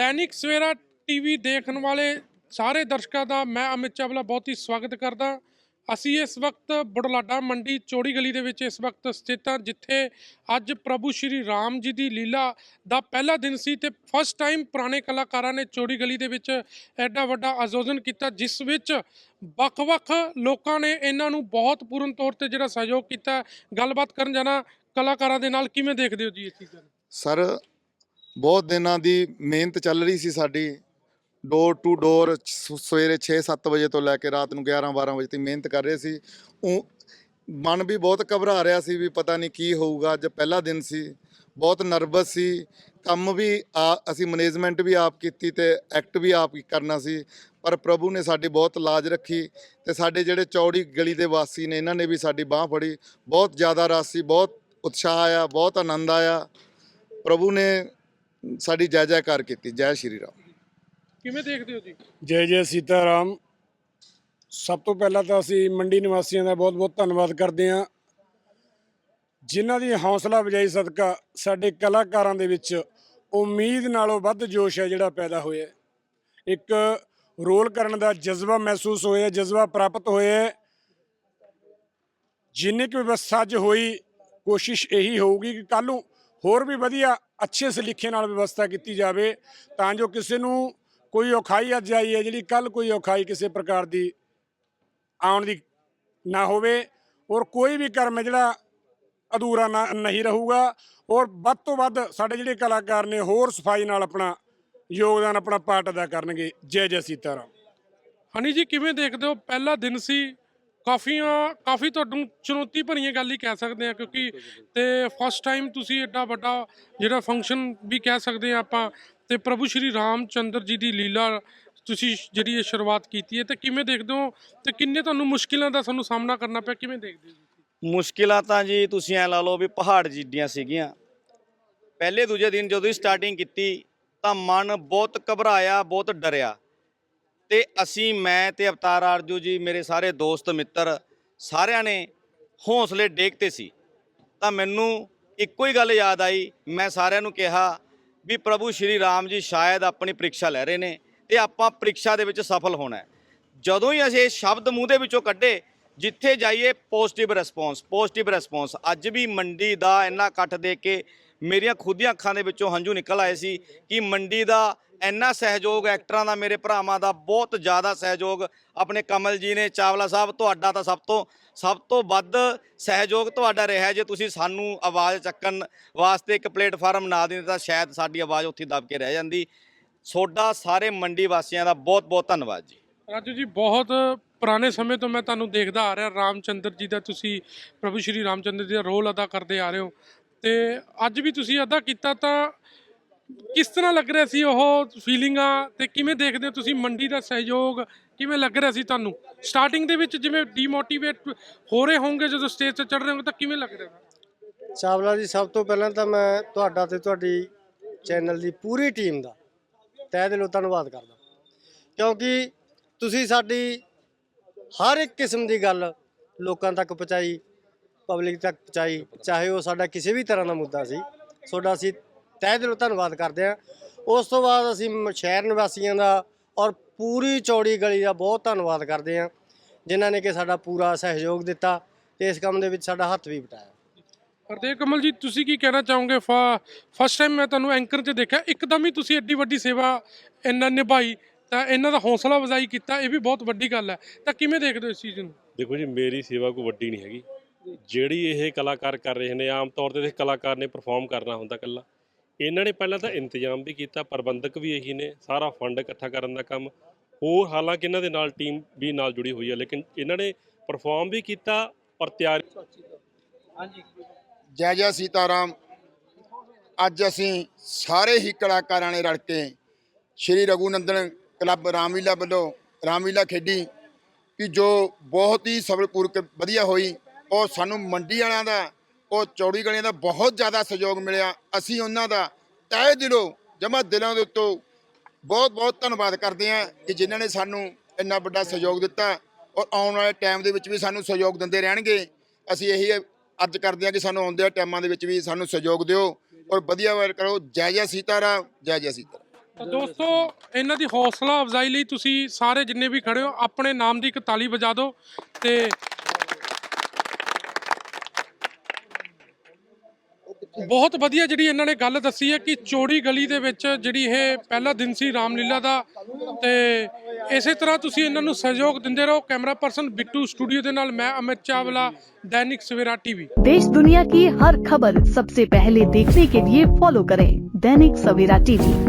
ਦੈਨਿਕ Savera TV ਦੇਖਣ ਵਾਲੇ ਸਾਰੇ ਦਰਸ਼ਕਾਂ ਦਾ ਮੈਂ ਅਮਿਤ ਚਾਵਲਾ ਬਹੁਤ ਹੀ ਸਵਾਗਤ ਕਰਦਾ। ਅਸੀਂ ਇਸ ਵਕਤ ਬੁਢਲਾਡਾ ਮੰਡੀ ਚੋੜੀ ਗਲੀ ਦੇ ਵਿੱਚ ਇਸ ਵਕਤ ਸਥਿਤ ਹਾਂ, ਜਿੱਥੇ ਅੱਜ ਪ੍ਰਭੂ ਸ਼੍ਰੀ ਰਾਮ ਜੀ ਦੀ ਲੀਲਾ ਦਾ ਪਹਿਲਾ ਦਿਨ ਸੀ ਤੇ ਫਸਟ ਟਾਈਮ ਪੁਰਾਣੇ ਕਲਾਕਾਰਾਂ ਨੇ ਚੋੜੀ ਗਲੀ ਦੇ ਵਿੱਚ ਐਡਾ ਵੱਡਾ ਆਯੋਜਨ ਕੀਤਾ, ਜਿਸ ਵਿੱਚ ਵੱਖ-ਵੱਖ ਲੋਕਾਂ ਨੇ ਇਹਨਾਂ ਨੂੰ ਬਹੁਤ ਪੂਰਨ ਤੌਰ ਤੇ ਜਿਹੜਾ ਸਹਿਯੋਗ ਕੀਤਾ। ਗੱਲਬਾਤ ਕਰਨ ਜਾਣਾ ਕਲਾਕਾਰਾਂ ਦੇ ਨਾਲ, ਕਿਵੇਂ ਦੇਖਦੇ ਹੋ ਜੀ ਇਸ ਚੀਜ਼ਾਂ ਨੂੰ? ਸਰ ਬਹੁਤ ਦਿਨਾਂ ਦੀ ਮਿਹਨਤ ਚੱਲ ਰਹੀ ਸੀ ਸਾਡੀ। ਡੋਰ ਟੂ ਡੋਰ ਸਵੇਰੇ 6-7 ਵਜੇ ਤੋਂ ਲੈ ਕੇ ਰਾਤ ਨੂੰ 11-12 ਵਜੇ ਤੱਕ ਮਿਹਨਤ ਕਰ ਰਹੇ ਸੀ। ਉਹ ਮਨ ਵੀ ਬਹੁਤ ਘਬਰਾ ਰਿਹਾ ਸੀ ਵੀ ਪਤਾ ਨਹੀਂ ਕੀ ਹੋਊਗਾ, ਅੱਜ ਪਹਿਲਾ ਦਿਨ ਸੀ। ਬਹੁਤ ਨਰਵਸ ਸੀ। ਕੰਮ ਵੀ ਆ, ਅਸੀਂ ਮੈਨੇਜਮੈਂਟ ਵੀ ਆਪ ਕੀਤੀ ਤੇ ਐਕਟ ਵੀ ਆਪ ਕਰਨਾ ਸੀ। ਪਰ ਪ੍ਰਭੂ ਨੇ ਸਾਡੀ ਬਹੁਤ ਲਾਜ ਰੱਖੀ ਤੇ ਸਾਡੇ ਜਿਹੜੇ ਚੌੜੀ ਗਲੀ ਦੇ ਵਾਸੀ ਨੇ, ਇਹਨਾਂ ਨੇ ਵੀ ਸਾਡੀ ਬਾਹ ਫੜੀ। ਬਹੁਤ ਜ਼ਿਆਦਾ ਰਸ ਸੀ, ਬਹੁਤ ਉਤਸ਼ਾਹ ਆਇਆ, ਬਹੁਤ ਆਨੰਦ ਆਇਆ। ਪ੍ਰਭੂ ਨੇ ਸਾਡੀ ਜੈ ਜੈਕਾਰ ਕੀਤੀ ਜੈ ਸ਼੍ਰੀ ਰਾਮ ਕਿਵੇਂ ਦੇਖਦੇ ਹੋ ਜੀ ਜੈ ਜੈ ਸੀਤਾਰਾਮ ਸਭ ਤੋਂ ਪਹਿਲਾਂ ਤਾਂ ਅਸੀਂ ਮੰਡੀ ਨਿਵਾਸੀਆਂ ਦਾ ਬਹੁਤ-ਬਹੁਤ ਧੰਨਵਾਦ ਕਰਦੇ ਹਾਂ ਜਿਨ੍ਹਾਂ ਦੀ ਹੌਸਲਾ ਵਜਾਈ ਸਦਕਾ ਸਾਡੇ ਕਲਾਕਾਰਾਂ ਦੇ ਵਿੱਚ ਉਮੀਦ ਨਾਲੋਂ ਵੱਧ ਜੋਸ਼ ਹੈ ਜਿਹੜਾ ਪੈਦਾ ਹੋਇਆ ਹੈ। ਇੱਕ ਰੋਲ ਕਰਨ ਦਾ ਜਜ਼ਬਾ ਮਹਿਸੂਸ ਹੋਇਆ ਜਜ਼ਬਾ ਪ੍ਰਾਪਤ ਹੋਇਆ ਹੈ। ਜਿੰਨੀ ਕੁ ਵਿਵਸਥਾ ਅੱਜ ਹੋਈ ਕੋਸ਼ਿਸ਼ ਇਹੀ ਹੋਊਗੀ ਕਿ ਕੱਲ ਨੂੰ ਹੋਰ ਵੀ ਵਧੀਆ, ਅੱਛੇ ਸਲੀਖੇ ਨਾਲ ਵਿਵਸਥਾ ਕੀਤੀ ਜਾਵੇ, ਤਾਂ ਜੋ ਕਿਸੇ ਨੂੰ ਕੋਈ ਔਖਾਈ ਅੱਜ ਆਈ ਹੈ, ਜਿਹੜੀ ਕੱਲ ਕੋਈ ਔਖਾਈ ਕਿਸੇ ਪ੍ਰਕਾਰ ਦੀ ਆਉਣ ਦੀ ਨਾ ਹੋਵੇ, ਔਰ ਕੋਈ ਵੀ ਕਰਮ ਹੈ ਜਿਹੜਾ ਅਧੂਰਾ ਨਾ, ਨਹੀਂ ਰਹੂਗਾ, ਔਰ ਵੱਧ ਤੋਂ ਵੱਧ ਸਾਡੇ ਜਿਹੜੇ ਕਲਾਕਾਰ ਨੇ, ਹੋਰ ਸਫ਼ਾਈ ਨਾਲ ਆਪਣਾ ਯੋਗਦਾਨ, ਆਪਣਾ ਪਾਰਟ ਅਦਾ ਕਰਨਗੇ। ਜੈ ਜੈ ਸੀਤਾਰਾਮ। ਹਨੀ ਜੀ, ਕਿਵੇਂ ਦੇਖਦੇ ਹੋ? ਪਹਿਲਾ ਦਿਨ ਸੀ ਕਾਫੀਆਂ ਕਾਫੀ ਤੁਹਾਨੂੰ ਚੁਣੌਤੀ ਭਰੀਆਂ ਗੱਲ ਹੀ ਕਹਿ ਸਕਦੇ ਆ ਕਿਉਂਕਿ ਤੇ ਫਸਟ ਟਾਈਮ ਤੁਸੀਂ ਐਡਾ ਵੱਡਾ ਜਿਹੜਾ ਫੰਕਸ਼ਨ ਵੀ ਕਹਿ ਸਕਦੇ ਆ ਆਪਾਂ, ਤੇ ਪ੍ਰਭੂ ਸ਼੍ਰੀ ਰਾਮ ਚੰਦਰ ਜੀ ਦੀ ਲੀਲਾ ਤੁਸੀਂ ਜਿਹੜੀ ਇਹ ਸ਼ੁਰੂਆਤ ਕੀਤੀ ਹੈ, ਤੇ ਕਿਵੇਂ ਦੇਖਦੇ ਹੋ ਤੇ ਕਿੰਨੇ ਤੁਹਾਨੂੰ ਮੁਸ਼ਕਿਲਾਂ ਦਾ ਸਾਨੂੰ ਸਾਹਮਣਾ ਕਰਨਾ ਪਿਆ, ਕਿਵੇਂ ਦੇਖਦੇ ਹੋ ਮੁਸ਼ਕਿਲਾਂ ਤਾਂ ਜੀ ਤੁਸੀਂ ਐ ਲਾ ਲਓ ਵੀ ਪਹਾੜ ਜਿੱਡੀਆਂ ਸੀਗੀਆਂ। ਪਹਿਲੇ ਦੂਜੇ ਦਿਨ ਜਦੋਂ ਹੀ ਸਟਾਰਟਿੰਗ ਕੀਤੀ ਤਾਂ ਮਨ ਬਹੁਤ ਘਬਰਾਇਆ, ਬਹੁਤ ਡਰਿਆ। ਤੇ ਅਸੀਂ, ਮੈਂ ਤੇ ਅਵਤਾਰ ਆਰਜੂ ਜੀ, ਮੇਰੇ ਸਾਰੇ ਦੋਸਤ, ਮਿੱਤਰ ਸਾਰਿਆਂ ਨੇ ਹੌਸਲੇ ਡੇਕਤੇ ਸੀ। ਤਾਂ ਮੈਨੂੰ ਇੱਕੋ ਹੀ ਗੱਲ ਯਾਦ ਆਈ। ਮੈਂ ਸਾਰਿਆਂ ਨੂੰ ਕਿਹਾ ਵੀ ਪ੍ਰਭੂ ਸ਼੍ਰੀ ਰਾਮ ਜੀ ਸ਼ਾਇਦ ਆਪਣੀ ਪ੍ਰੀਖਿਆ ਲੈ ਰਹੇ ਨੇ ਤੇ ਆਪਾਂ ਪ੍ਰੀਖਿਆ ਦੇ ਵਿੱਚ ਸਫਲ ਹੋਣਾ ਜਦੋਂ ਹੀ ਅਸੀਂ ਇਹ ਸ਼ਬਦ ਮੂੰਹ ਦੇ ਵਿੱਚੋਂ ਕੱਢੇ ਜਿੱਥੇ ਜਾਈਏ ਪੋਜ਼ਿਟਿਵ ਰਿਸਪੌਂਸ ਪੋਜ਼ਿਟਿਵ ਰਿਸਪੌਂਸ ਅੱਜ ਵੀ ਮੰਡੀ ਦਾ ਇੰਨਾ ਇਕੱਠ ਦੇ ਕੇ ਮੇਰੀਆਂ ਖੁਦ ਦੀਆਂ ਅੱਖਾਂ ਦੇ ਵਿੱਚੋਂ ਹੰਝੂ ਨਿਕਲ ਆਏ ਸੀ ਕਿ ਮੰਡੀ ਦਾ ਇੰਨਾ ਸਹਿਯੋਗ ਐਕਟਰਾਂ ਦਾ, ਮੇਰੇ ਭਰਾਵਾਂ ਦਾ ਬਹੁਤ ਜ਼ਿਆਦਾ ਸਹਿਯੋਗ। ਆਪਣੇ ਕਮਲ ਜੀ ਨੇ, ਚਾਵਲਾ ਸਾਹਿਬ, ਤੁਹਾਡਾ ਤਾਂ ਸਭ ਤੋਂ ਸਭ ਤੋਂ ਵੱਧ ਸਹਿਯੋਗ ਤੁਹਾਡਾ ਰਿਹਾ ਜੇ ਤੁਸੀਂ ਸਾਨੂੰ ਆਵਾਜ਼ ਚੱਕਣ ਵਾਸਤੇ ਇੱਕ ਪਲੇਟਫਾਰਮ ਨਾ ਦਿੰਦੇ ਤਾਂ ਸ਼ਾਇਦ ਸਾਡੀ ਆਵਾਜ਼ ਉੱਥੇ ਦਬ ਕੇ ਰਹਿ ਜਾਂਦੀ। ਤੁਹਾਡਾ ਸਾਰੇ ਮੰਡੀ ਵਾਸੀਆਂ ਦਾ ਬਹੁਤ ਬਹੁਤ ਧੰਨਵਾਦ ਜੀ। ਰਾਜੂ ਜੀ, ਬਹੁਤ ਪੁਰਾਣੇ ਸਮੇਂ ਤੋਂ ਮੈਂ ਤੁਹਾਨੂੰ ਦੇਖਦਾ ਆ ਰਿਹਾ ਰਾਮਚੰਦਰ ਜੀ ਦਾ, ਤੁਸੀਂ ਪ੍ਰਭੂ ਸ਼੍ਰੀ ਰਾਮਚੰਦਰ ਜੀ ਦਾ ਰੋਲ ਅਦਾ ਕਰਦੇ ਆ ਰਹੇ ਹੋ। ਤੇ ਅੱਜ ਵੀ ਤੁਸੀਂ ਅਦਾ ਕੀਤਾ ਤਾਂ ਕਿਸ ਤਰ੍ਹਾਂ ਲੱਗ ਰਿਹਾ ਸੀ ਉਹ ਫੀਲਿੰਗਾਂ ਤੇ ਕਿਵੇਂ ਦੇਖਦੇ ਹੋ ਤੁਸੀਂ ਮੰਡੀ ਦਾ ਸਹਿਯੋਗ? ਕਿਵੇਂ ਲੱਗ ਰਿਹਾ ਸੀ ਤੁਹਾਨੂੰ? ਸਟਾਰਟਿੰਗ ਦੇ ਵਿੱਚ ਜਿਵੇਂ ਡੀਮੋਟੀਵੇਟ ਹੋ ਰਹੇ ਹੋਵੋਗੇ ਜਦੋਂ ਸਟੇਜ ਤੇ ਚੜ ਰਹੇ ਹੋਗੇ ਤਾਂ ਕਿਵੇਂ ਲੱਗ ਰਿਹਾ? ਚਾਵਲਾ ਜੀ, ਸਭ ਤੋਂ ਪਹਿਲਾਂ ਤਾਂ ਮੈਂ ਤੁਹਾਡਾ ਤੇ ਤੁਹਾਡੀ ਚੈਨਲ ਦੀ ਪੂਰੀ ਟੀਮ ਦਾ ਤਹਿ ਦਿਲੋਂ ਧੰਨਵਾਦ ਕਰਦਾ। ਕਿਉਂਕਿ ਤੁਸੀਂ ਸਾਡੀ ਹਰ ਇੱਕ ਕਿਸਮ ਦੀ ਗੱਲ ਲੋਕਾਂ ਤੱਕ ਪਹੁੰਚਾਈ ਪਬਲਿਕ ਤੱਕ ਪਹੁੰਚਾਈ, ਚਾਹੇ ਉਹ ਸਾਡਾ ਕਿਸੇ ਵੀ ਤਰ੍ਹਾਂ ਦਾ ਮੁੱਦਾ ਸੀ। ਤੁਹਾਡਾ ਅਸੀਂ ਤਹਿ ਦਿਲੋਂ ਧੰਨਵਾਦ ਕਰਦੇ ਹਾਂ। ਉਸ ਤੋਂ ਬਾਅਦ ਅਸੀਂ ਮ- ਸ਼ਹਿਰ ਨਿਵਾਸੀਆਂ ਦਾ ਔਰ ਪੂਰੀ ਚੌੜੀ ਗਲੀ ਦਾ ਬਹੁਤ ਧੰਨਵਾਦ ਕਰਦੇ ਹਾਂ, ਜਿਨ੍ਹਾਂ ਨੇ ਕਿ ਸਾਡਾ ਪੂਰਾ ਸਹਿਯੋਗ ਦਿੱਤਾ ਤੇ ਇਸ ਕੰਮ ਦੇ ਵਿੱਚ ਸਾਡਾ ਹੱਥ ਵੀ ਵਟਾਇਆ। ਹਰਦੇਵ ਕਮਲ ਜੀ, ਤੁਸੀਂ ਕੀ ਕਹਿਣਾ ਚਾਹੋਗੇ? ਫਸਟ ਟਾਈਮ ਮੈਂ ਤੁਹਾਨੂੰ ਐਂਕਰ 'ਚ ਦੇਖਿਆ, ਇੱਕਦਮ ਹੀ ਤੁਸੀਂ ਐਡੀ ਵੱਡੀ ਸੇਵਾ ਇੰਨਾ ਨਿਭਾਈ। ਤਾਂ ਇਹਨਾਂ ਦਾ ਹੌਸਲਾ ਵਜ਼ਾਈ ਕੀਤਾ ਇਹ ਵੀ ਬਹੁਤ ਵੱਡੀ ਗੱਲ ਹੈ। ਤਾਂ ਕਿਵੇਂ ਦੇਖਦੇ ਹੋ ਇਸ ਚੀਜ਼ ਨੂੰ? ਦੇਖੋ ਜੀ ਮੇਰੀ ਸੇਵਾ ਕੋਈ ਵੱਡੀ ਨਹੀਂ ਹੈਗੀ। ਜਿਹੜੀ ਇਹ ਕਲਾਕਾਰ ਕਰ ਰਹੇ ਨੇ ਆਮ ਤੌਰ ਤੇ ਇਹ ਕਲਾਕਾਰ ਨੇ ਪਰਫਾਰਮ ਕਰਨਾ ਹੁੰਦਾ ਕੱਲਾ ਇਹਨਾਂ ਨੇ ਪਹਿਲਾਂ ਤਾਂ ਇੰਤਜ਼ਾਮ ਵੀ ਕੀਤਾ ਪ੍ਰਬੰਧਕ ਵੀ ਇਹੀ ਨੇ ਸਾਰਾ ਫੰਡ ਇਕੱਠਾ ਕਰਨ ਦਾ ਕੰਮ। ਹੋਰ ਹਾਲਾਂਕਿ ਇਹਨਾਂ ਦੇ ਨਾਲ ਟੀਮ ਵੀ ਨਾਲ ਜੁੜੀ ਹੋਈ ਹੈ ਲੇਕਿਨ ਇਹਨਾਂ ਨੇ ਪਰਫਾਰਮ ਵੀ ਕੀਤਾ ਔਰ ਤਿਆਰੀ ਜੈ ਜੈ ਸੀਤਾਰਾਮ। ਅੱਜ ਅਸੀਂ ਸਾਰੇ ਹੀ ਕਲਾਕਾਰਾਂ ਨੇ ਰਲ ਕੇ ਸ਼੍ਰੀ ਰਘੂਨੰਦਨ ਕਲੱਬ ਰਾਮਲੀਲਾ ਵੱਲੋਂ, ਰਾਮਲੀਲਾ ਖੇਡੀ ਕਿ ਜੋ ਬਹੁਤ ਹੀ ਸਬਰਪੂਰਕ ਵਧੀਆ ਹੋਈ, ਉਹ ਸਾਨੂੰ ਮੰਡੀ ਵਾਲਿਆਂ ਦਾ, ਉਹ ਚੌੜੀ ਗਲੀਆਂ ਦਾ ਬਹੁਤ ਜ਼ਿਆਦਾ ਸਹਿਯੋਗ ਮਿਲਿਆ। ਅਸੀਂ ਉਹਨਾਂ ਦਾ ਤਹਿ ਦਿਲੋਂ, ਜਮਾ ਦਿਲਾਂ ਦੇ ਉੱਤੋਂ ਬਹੁਤ ਬਹੁਤ ਧੰਨਵਾਦ ਕਰਦੇ ਹਾਂ ਕਿ ਜਿਨ੍ਹਾਂ ਨੇ ਸਾਨੂੰ ਇੰਨਾ ਵੱਡਾ ਸਹਿਯੋਗ ਦਿੱਤਾ ਔਰ ਆਉਣ ਵਾਲੇ ਟਾਈਮ ਦੇ ਵਿੱਚ ਵੀ ਸਾਨੂੰ ਸਹਿਯੋਗ ਦਿੰਦੇ ਰਹਿਣਗੇ। ਅਸੀਂ ਇਹੀ ਅਰਜ ਕਰਦੇ ਹਾਂ ਕਿ ਸਾਨੂੰ ਆਉਂਦੇ ਟਾਈਮਾਂ ਦੇ ਵਿੱਚ ਵੀ ਸਾਨੂੰ ਸਹਿਯੋਗ ਦਿਓ ਔਰ ਵਧੀਆ ਵਰ ਕਰੋ। ਜੈ ਜੈ ਸੀਤਾਰਾਮ, ਜੈ ਜੈ ਸੀਤਾਰਾਮ। ਤਾਂ ਦੋਸਤੋ ਇਹਨਾਂ ਦੀ ਹੌਸਲਾ ਅਫਜ਼ਾਈ ਲਈ ਤੁਸੀਂ ਸਾਰੇ ਜਿੰਨੇ ਵੀ ਖੜੇ ਹੋ ਆਪਣੇ ਨਾਮ ਦੀ ਇੱਕ ਤਾਲੀ ਵਜਾ ਦਿਓ ਤੇ ਬਹੁਤ ਵਧੀਆ ਜਿਹੜੀ ਇਹਨਾਂ ਨੇ ਗੱਲ ਦੱਸੀ ਹੈ ਕਿ ਚੋੜੀ ਗਲੀ ਦੇ ਵਿੱਚ ਜਿਹੜੀ ਇਹ ਪਹਿਲਾ ਦਿਨ ਸੀ ਰਾਮਲੀਲਾ ਦਾ ਤੇ ਇਸੇ ਤਰ੍ਹਾਂ ਤੁਸੀਂ ਇਹਨਾਂ ਨੂੰ ਸਹਿਯੋਗ ਦਿੰਦੇ ਰਹੋ ਕੈਮਰਾ ਪਰਸਨ ਬਿੱਟੂ ਸਟੂਡੀਓ ਦੇ ਨਾਲ ਮੈਂ ਅਮਿਤ ਚਾਵਲਾ दैनिक सवेरा टीवी देश दुनिया की हर खबर सबसे पहले देखने के लिए फॉलो करें दैनिक सवेरा टीवी